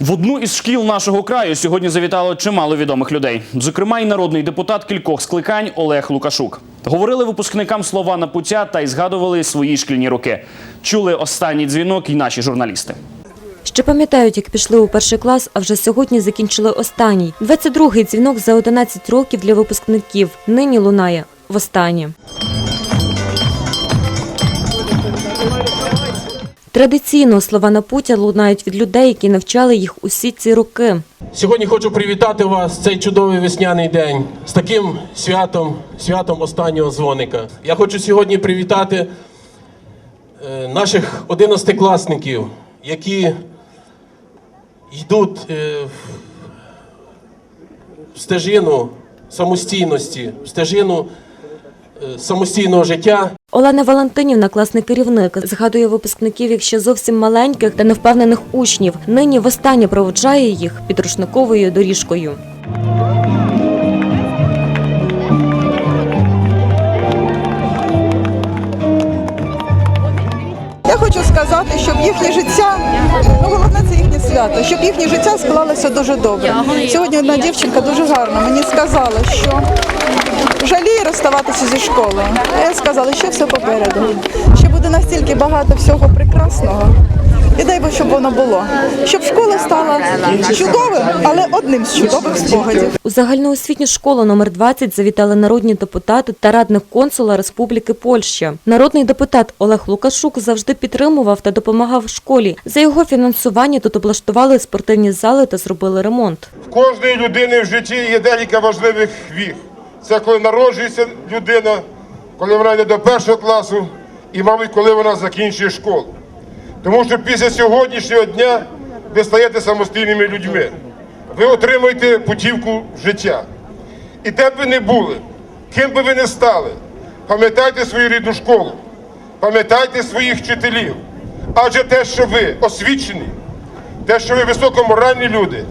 В одну із шкіл нашого краю сьогодні завітало чимало відомих людей. Зокрема, і народний депутат кількох скликань Олег Лукашук. Говорили випускникам слова на пуття та й згадували свої шкільні роки. Чули останній дзвінок і наші журналісти. Ще пам'ятають, як пішли у перший клас, а вже сьогодні закінчили останній. 22-й дзвінок за 11 років для випускників. Нині лунає востаннє. Традиційно слова на путя лунають від людей, які навчали їх усі ці роки. Сьогодні хочу привітати вас цей чудовий весняний день з таким святом, святом останнього дзвоника. Я хочу сьогодні привітати е, наших одинадцятикласників, які йдуть е, в стежину самостійності, в стежину самостійного життя. Олена Валентинівна, класний керівник, згадує випускників як ще зовсім маленьких та невпевнених учнів. Нині востаннє проводжає їх підручниковою доріжкою. Я хочу сказати, щоб їхнє життя, ну головне це їхнє свято, щоб їхнє життя склалося дуже добре. Сьогодні одна дівчинка дуже гарно мені сказала, що жаліє розставатися зі школою. А я сказала, що все попереду. Ще буде настільки багато всього прекрасного. І дай Бог, щоб воно було. Щоб школа стала чудовим, але одним з чудових спогадів. У загальноосвітню школу номер 20 завітали народні депутати та радник консула Республіки Польща. Народний депутат Олег Лукашук завжди підтримував та допомагав школі. За його фінансування тут облаштували спортивні зали та зробили ремонт. В кожної людини в житті є декілька важливих віг. Це коли народжується людина, коли вона йде до першого класу, і, мабуть, коли вона закінчує школу. Тому що після сьогоднішнього дня ви стаєте самостійними людьми. Ви отримуєте путівку життя. І де б ви не були, ким би ви не стали, пам'ятайте свою рідну школу, пам'ятайте своїх вчителів. Адже те, що ви освічені, те, що ви високоморальні люди,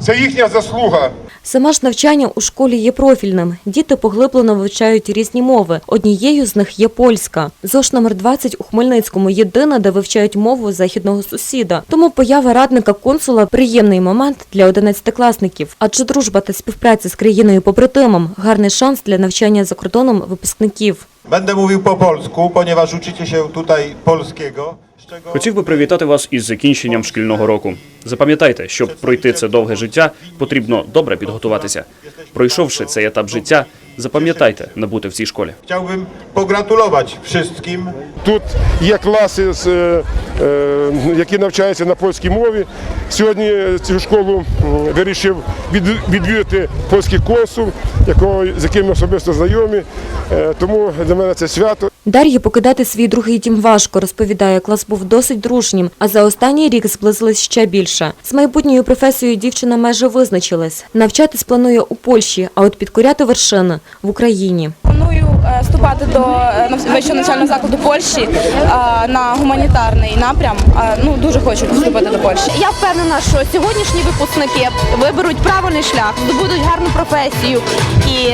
це їхня заслуга. Саме ж навчання у школі є профільним. Діти поглиблено вивчають різні мови. Однією з них є польська. ЗОШ номер 20 у Хмельницькому єдина, де вивчають мову західного сусіда. Тому поява радника консула приємний момент для одинадцятикласників. Адже дружба та співпраця з країною побратимом гарний шанс для навчання за кордоном випускників. Będę mówił po polsku, ponieważ uczycie się tutaj. Хотів би привітати вас із закінченням шкільного року. Запам'ятайте, щоб пройти це довге життя, потрібно добре підготуватися. Пройшовши цей етап життя, запам'ятайте набути в цій школі. Chciałbym pogratulować wszystkim Тут є класи, е, е, які навчаються на польській мові. Сьогодні цю школу вирішив від- відвідати польський консул, якого, з яким ми особисто знайомі. Е, Тому для мене це свято. Дар'ї покидати свій другий дім важко, розповідає, клас був досить дружнім, а за останній рік зблизились ще більше. З майбутньою професією дівчина майже визначилась. Навчатись планує у Польщі, а от підкоряти вершини в Україні. Планую е, вступати до е, вищого навчального закладу Польщі е, на гуманітарний напрям. Ну дуже хочу вступити до Польщі. Я впевнена, що сьогоднішні випускники виберуть правильний шлях, здобудуть гарну професію, і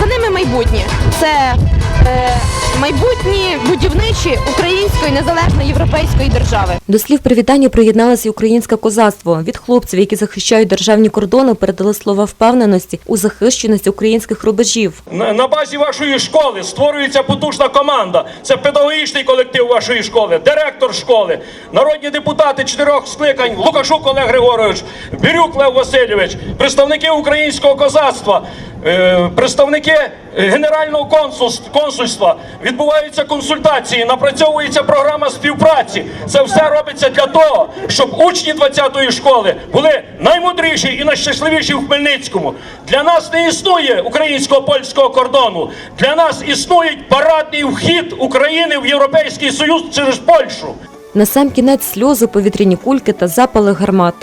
за ними майбутнє. Це майбутні будівничі української незалежної європейської держави. До слів привітання приєдналося українське козацтво. Від хлопців, які захищають державні кордони, передали слова впевненості у захищеності українських рубежів. На на базі вашої школи створюється потужна команда. Це педагогічний колектив вашої школи, директор школи, народні депутати чотирьох скликань, Лукашук Олег Григорович, Бірюк Лев Васильович, представники українського козацтва, представники е, генерального консульс- консульства. Відбуваються консультації, напрацьовується програма співпраці. Це все робиться для того, щоб учні 20-ї школи були наймудріші і найщасливіші в Хмельницькому. Для нас не існує українсько-польського кордону. Для нас існує парадний вхід України в Європейський Союз через Польщу. На сам кінець сльози, повітряні кульки та запали гармат.